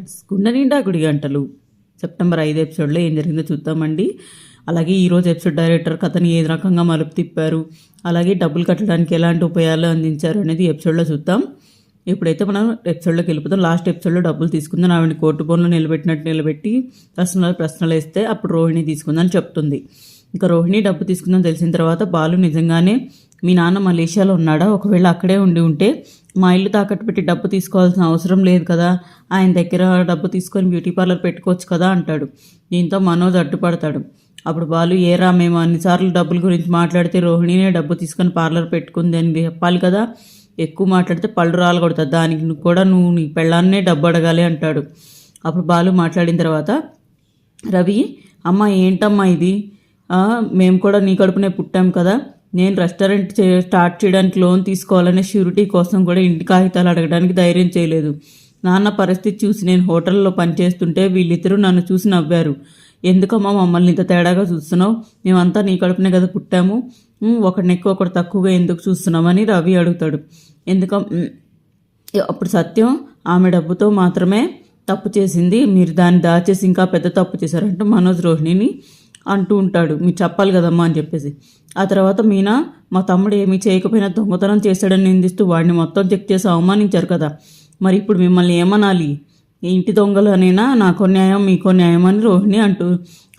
గుండె నిండా గుడి గంటలు. సెప్టెంబర్ ఐదు ఎపిసోడ్లో ఏం జరిగిందో చూద్దామండి. అలాగే ఈరోజు ఎపిసోడ్ డైరెక్టర్ కథని ఏ రకంగా మలుపు తిప్పారు అలాగే డబ్బులు కట్టడానికి ఎలాంటి ఉపాయాలు అందించారు అనేది ఎపిసోడ్లో చూద్దాం. ఇప్పుడైతే మనం ఎపిసోడ్లోకి వెళ్ళిపోతాం లాస్ట్ ఎపిసోడ్లో డబ్బులు తీసుకుందని ఆవిడ కోర్టు బోన్లో నిలబెట్టినట్టు నిలబెట్టి ప్రశ్నలు ప్రశ్నలు వేస్తే అప్పుడు రోహిణి తీసుకుందని చెప్తుంది. ఇంకా రోహిణి డబ్బు తీసుకుందని తెలిసిన తర్వాత బాలు నిజంగానే మీ నాన్న మలేషియాలో ఉన్నాడా? ఒకవేళ అక్కడే ఉండి ఉంటే మా ఇల్లు తాకట్టు పెట్టి డబ్బు తీసుకోవాల్సిన అవసరం లేదు కదా. ఆయన దగ్గర డబ్బు తీసుకొని బ్యూటీ పార్లర్ పెట్టుకోవచ్చు కదా అంటాడు. దీంతో మనోజ్ అడ్డుపడతాడు. అప్పుడు బాలు ఏరా మేము అన్నిసార్లు డబ్బుల గురించి మాట్లాడితే రోహిణినే డబ్బు తీసుకొని పార్లర్ పెట్టుకుంది అని చెప్పాలి కదా. ఎక్కువ మాట్లాడితే పళ్ళు రాలగొడతా దానికి నువ్వు కూడా నువ్వు నీ పెళ్ళాన్నే డబ్బు అడగాలి అంటాడు. అప్పుడు బాలు మాట్లాడిన తర్వాత రవి అమ్మ ఏంటమ్మా ఇది? మేము కూడా నీ కడుపునే పుట్టాం కదా. నేను రెస్టారెంట్ చే స్టార్ట్ చేయడానికి లోన్ తీసుకోవాలనే షూరిటీ కోసం కూడా ఇంటి కాగితాలు అడగడానికి ధైర్యం చేయలేదు. నాన్న పరిస్థితి చూసి నేను హోటల్లో పనిచేస్తుంటే వీళ్ళిద్దరూ నన్ను చూసి నవ్వారు. ఎందుకమ్మా మమ్మల్ని ఇంత తేడాగా చూస్తున్నావు? మేమంతా నీ కడుపునే కదా పుట్టాము. ఒకడిని ఎక్కువ ఒకటి తక్కువగా ఎందుకు చూస్తున్నామని రవి అడుగుతాడు. ఎందుక అప్పుడు సత్యం ఆమె డబ్బుతో మాత్రమే తప్పు చేసింది. మీరు దాన్ని దాచేసి ఇంకా పెద్ద తప్పు చేశారంటూ మనోజ్ రోహిణిని అంటూ ఉంటాడు. మీరు చెప్పాలి కదమ్మా అని చెప్పేసి. ఆ తర్వాత మీనా మా తమ్ముడు ఏమీ చేయకపోయినా దొంగతనం చేశాడని నిందిస్తూ వాడిని మొత్తం చెక్ చేసి అవమానించారు కదా. మరి ఇప్పుడు మిమ్మల్ని ఏమనాలి? ఇంటి దొంగలు అనేనా? నాకో న్యాయం మీకో న్యాయం అని రోహిణి అంటూ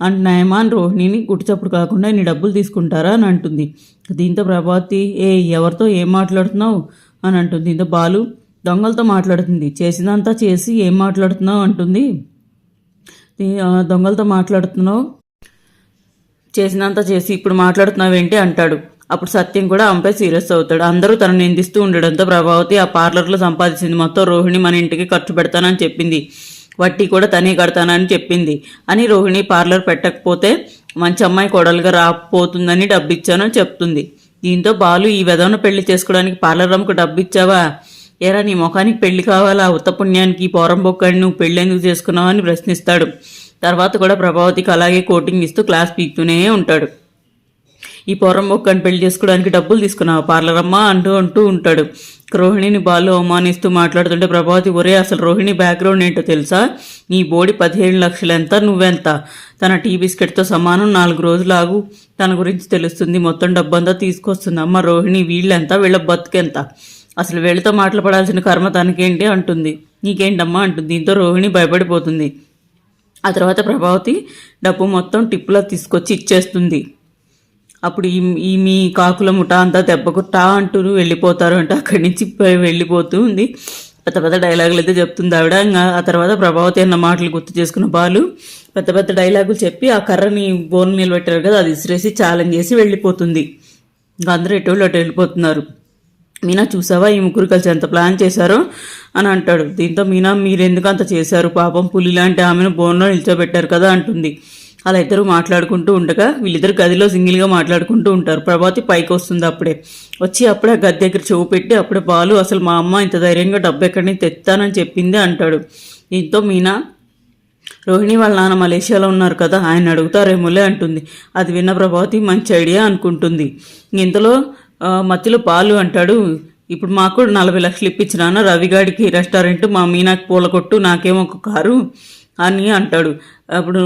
అంటు న్యాయమా అని రోహిణిని గుట్టుచప్పుడు కాకుండా నీ డబ్బులు తీసుకుంటారా అని అంటుంది. దీంతో ప్రభావతి ఏ ఎవరితో ఏం మాట్లాడుతున్నావు? అని అంటుంది. దీంతో బాలు దొంగలతో మాట్లాడుతుంది. చేసినంతా చేసి ఏం మాట్లాడుతున్నావు? అంటుంది. దొంగలతో మాట్లాడుతున్నావు చేసినంత చేసి ఇప్పుడు మాట్లాడుతున్నావేంటి అంటాడు. అప్పుడు సత్యం కూడా ఆమెపై సీరియస్ అవుతాడు. అందరూ తను నిందిస్తూ ఉండడంతో ప్రభావతి ఆ పార్లర్లో సంపాదించింది మొత్తం రోహిణి మన ఇంటికి ఖర్చు పెడతానని చెప్పింది. వడ్డీ కూడా తనే కడతానని చెప్పింది. అని రోహిణి పార్లర్ పెట్టకపోతే మంచి అమ్మాయి కోడలుగా రాపోతుందని డబ్బు ఇచ్చానని చెప్తుంది. దీంతో బాలు ఈ విధవను పెళ్ళి చేసుకోవడానికి పార్లర్ అమ్మకు డబ్బు ఇచ్చావా ఏరా నీ ముఖానికి పెళ్ళి కావాలా? ఉత్తపుణ్యానికి పోరం నువ్వు పెళ్ళి ఎందుకు అని ప్రశ్నిస్తాడు. తర్వాత కూడా ప్రభావతికి అలాగే కోటింగ్ ఇస్తూ క్లాస్ పీకుతూనే ఉంటాడు. ఈ పొరం మొక్కని పెళ్ళి చేసుకోవడానికి డబ్బులు తీసుకున్నావు పార్లరమ్మా అంటూ అంటూ ఉంటాడు. రోహిణిని బాలు అవమానిస్తూ మాట్లాడుతుంటే ప్రభావతి ఒరే అసలు రోహిణి బ్యాక్గ్రౌండ్ ఏంటో తెలుసా? నీ బోడి పదిహేను లక్షలు ఎంత నువ్వెంత? తన టీ బిస్కెట్తో సమానం నాలుగు రోజులు ఆగు. తన గురించి తెలుస్తుంది మొత్తం డబ్బంతా తీసుకొస్తుంది. అమ్మ రోహిణి వీళ్ళెంత వీళ్ళ బతుకెంత? అసలు వీళ్ళతో మాట్లాడాల్సిన కర్మ తనకేంటి? అంటుంది. నీకేంటమ్మా? అంటుంది. దీంతో రోహిణి భయపడిపోతుంది. ఆ తర్వాత ప్రభావతి డబ్బు మొత్తం టిప్పులో తీసుకొచ్చి ఇచ్చేస్తుంది. అప్పుడు ఈ ఈ మీ కాకుల ముఠా అంతా దెబ్బకుట్టా అంటూ వెళ్ళిపోతారు అంటే. అక్కడి నుంచి వెళ్ళిపోతూ ఉంది. పెద్ద పెద్ద డైలాగులు అయితే చెప్తుంది ఆవిడ. ఇంకా ఆ తర్వాత ప్రభావతి అన్న మాటలు గుర్తు చేసుకున్న బాలు పెద్ద పెద్ద డైలాగులు చెప్పి ఆ కర్రని బోన్ నిలబెట్టారు కదా అది ఇసిరేసి ఛాలెంజ్ చేసి వెళ్ళిపోతుంది. ఇంకా అందరూ ఎటువంటి అటు వెళ్ళిపోతున్నారు. మీనా చూసావా? ఈ ముగ్గురు కలిసి ఎంత ప్లాన్ చేశారో? అని అంటాడు. దీంతో మీనా మీరెందుకు అంత చేశారు? పాపం పులి లాంటి ఆమెను బోన్లో నిల్చోబెట్టారు కదా అంటుంది. అలా ఇద్దరు మాట్లాడుకుంటూ ఉండగా వీళ్ళిద్దరు గదిలో సింగిల్గా మాట్లాడుకుంటూ ఉంటారు. ప్రభాతి పైకి వస్తుంది అప్పుడే. వచ్చి అప్పుడే ఆ గది దగ్గర చెవు పెట్టి అప్పుడే బాలు అసలు మా అమ్మ ఇంత ధైర్యంగా డబ్బు ఎక్కడి నుంచి తెస్తానని చెప్పింది అంటాడు. దీంతో మీనా రోహిణి వాళ్ళ నాన్న మలేషియాలో ఉన్నారు కదా ఆయన అడుగుతారేమోలే అంటుంది. అది విన్న ప్రభావతి మంచి ఐడియా అనుకుంటుంది. ఇంతలో మధ్యలో పాలు అంటాడు. ఇప్పుడు మాకు నలభై లక్షలు ఇప్పించినాను రవిగాడికి రెస్టారెంట్ మా మీనాకి పూల కొట్టు నాకేమో ఒక కారు అని అంటాడు. అప్పుడు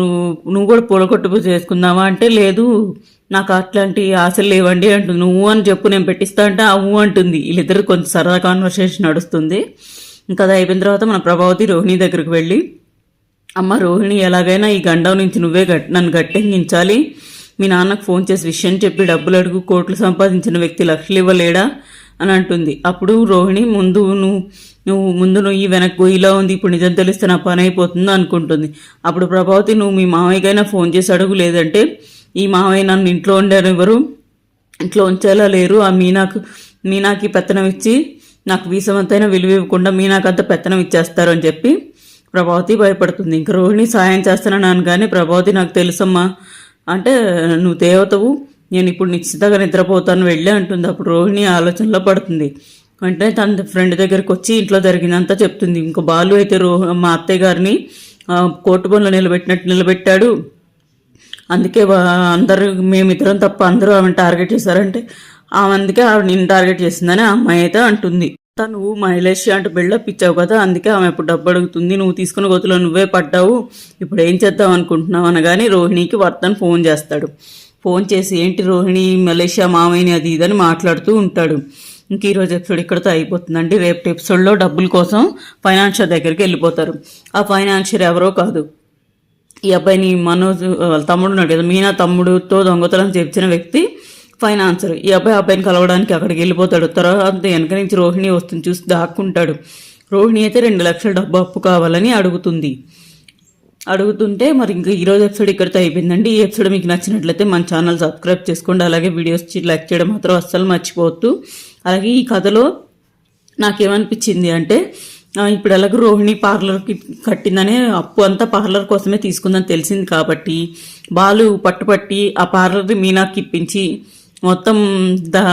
నువ్వు కూడా పూల కొట్టు చేసుకుందావా అంటే లేదు నాకు అట్లాంటి ఆశలు లేవండి అంటుంది నువ్వు అని చెప్పు నేను పెట్టిస్తా అంటే ఆ ఊ అంటుంది. వీళ్ళిద్దరు కొంచెం సరదా కాన్వర్సేషన్ నడుస్తుంది. ఇంకా అది అయిపోయిన తర్వాత మన ప్రభావతి రోహిణి దగ్గరికి వెళ్ళి అమ్మ రోహిణి ఎలాగైనా ఈ గండం నుంచి నువ్వే గట్ నన్ను గట్టెంగించాలి. మీ నాన్నకు ఫోన్ చేసి విషయం చెప్పి డబ్బులు అడుగు కోట్లు సంపాదించిన వ్యక్తి లక్షలు ఇవ్వలేడా? అని అంటుంది. అప్పుడు రోహిణి ముందు నువ్వు నువ్వు ముందు నువ్వు ఈ వెనక్కు ఇలా ఉంది ఇప్పుడు నిజం తెలిస్తే నా పని అయిపోతుంది అనుకుంటుంది. అప్పుడు ప్రభావతి నువ్వు మీ మామయ్యకైనా ఫోన్ చేసి అడుగు లేదంటే ఈ మామయ్య నన్ను ఇంట్లో ఉండారు ఎవరు? ఇంట్లో ఉంచేలా లేరు. ఆ మీనాకు మీనాకి పెత్తనం ఇచ్చి నాకు వీసమంతైనా విలువ ఇవ్వకుండా మీనాకంత పెత్తనం ఇచ్చేస్తారు అని చెప్పి ప్రభావతి భయపడుతుంది. ఇంక రోహిణి సాయం చేస్తానని అనగానే ప్రభావతి నాకు తెలుసమ్మా అంటే నువ్వు దేవతవు నేను ఇప్పుడు నిశ్చితంగా నిద్రపోతాను వెళ్ళి అంటుంది. అప్పుడు రోహిణి ఆలోచనలో పడుతుంది. వెంటనే తన ఫ్రెండ్ దగ్గరికి వచ్చి ఇంట్లో జరిగిందంతా చెప్తుంది. ఇంకో బాలు అయితే రో మా అత్తయ్య గారిని కోర్టు పనులు నిలబెట్టినట్టు నిలబెట్టాడు. అందుకే వా- అందరూ మేమిద్దరం తప్ప అందరూ ఆమెను టార్గెట్ చేశారంటే ఆమె అందుకే ఆవిడ నేను టార్గెట్ చేసిందని ఆ అమ్మాయి అయితే అంటుంది. తను మహిళేషి అంటూ బిల్డప్ ఇచ్చావు కదా అందుకే ఆమె ఇప్పుడు డబ్బు అడుగుతుంది నువ్వు తీసుకున్న గొతులో నువ్వే పడ్డావు ఇప్పుడు ఏం చేద్దాం అనుకుంటున్నావు అనగానే రోహిణికి వర్తన్ ఫోన్ చేస్తాడు. ఫోన్ చేసి ఏంటి రోహిణి మలేషియా మామయ్యని అది ఇదని మాట్లాడుతూ ఉంటాడు. ఇంక ఈరోజు ఎపిసోడ్ ఇక్కడతో అయిపోతుందండి. రేపు ఎపిసోడ్లో డబ్బుల కోసం ఫైనాన్షియర్ దగ్గరికి వెళ్ళిపోతారు. ఆ ఫైనాన్షియర్ ఎవరో కాదు. ఈ అబ్బాయిని మనోజ్ వాళ్ళ తమ్ముడు ఉన్నాడు కదా మీనా తమ్ముడుతో దొంగతనం చేర్చిన వ్యక్తి. ఫైనాన్సర్ ఈ అబ్బాయి అబ్బాయిని కలవడానికి అక్కడికి వెళ్ళిపోతాడు. తర్వాత వెనక నుంచి రోహిణి వస్తుంది చూసి దాక్కుంటాడు. రోహిణి అయితే రెండు లక్షల డబ్బు అప్పు కావాలని అడుగుతుంది. అడుగుతుంటే మరి ఇంకా ఈరోజు ఎపిసోడ్ ఇక్కడితో అయిపోయిందండి. ఈ ఎపిసోడ్ మీకు నచ్చినట్లయితే మన ఛానల్ సబ్స్క్రైబ్ చేసుకోండి. అలాగే వీడియోస్ లైక్ చేయడం మాత్రం అస్సలు మర్చిపోవద్దు. అలాగే ఈ కథలో నాకేమనిపించింది అంటే ఇప్పుడు ఎలాగో రోహిణి పార్లర్కి కట్టిందనే అప్పు అంతా పార్లర్ కోసమే తీసుకుందని తెలిసింది కాబట్టి బాలు పట్టుపట్టి ఆ పార్లర్ని మీనాకి ఇప్పించి మొత్తం దా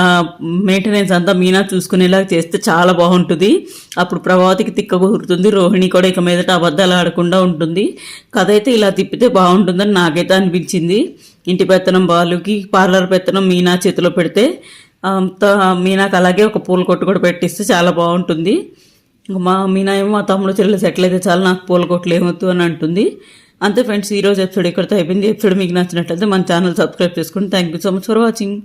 మెయింటెనెన్స్ అంతా మీనా చూసుకునేలా చేస్తే చాలా బాగుంటుంది. అప్పుడు ప్రభావతికి తిక్క కుదురుతుంది. రోహిణి కూడా ఇక మీదట అబద్ధాలు ఆడకుండా ఉంటుంది. కథ అయితే ఇలా తిప్పితే బాగుంటుందని నాకైతే అనిపించింది. ఇంటి పెత్తనం బాలుకి పార్లర్ పెత్తనం మీనా చేతిలో పెడితే మీనాకు అలాగే ఒక పూల కొట్టు కూడా పెట్టిస్తే చాలా బాగుంటుంది. మా మీనా ఏమో మా తమ్ముడు చెల్లెలు సెటిల్ అయితే చాలా నాకు పూల కొట్లు ఏమొద్దు అని అంటుంది. అంతే ఫ్రెండ్స్ ఈ రోజు ఎపిసోడ్ ఇక్కడితో అయిపోయింది. ఎపిసోడ్ మీకు నచ్చినట్లయితే మన ఛానల్ సబ్స్క్రైబ్ చేసుకోండి thank you so much for watching.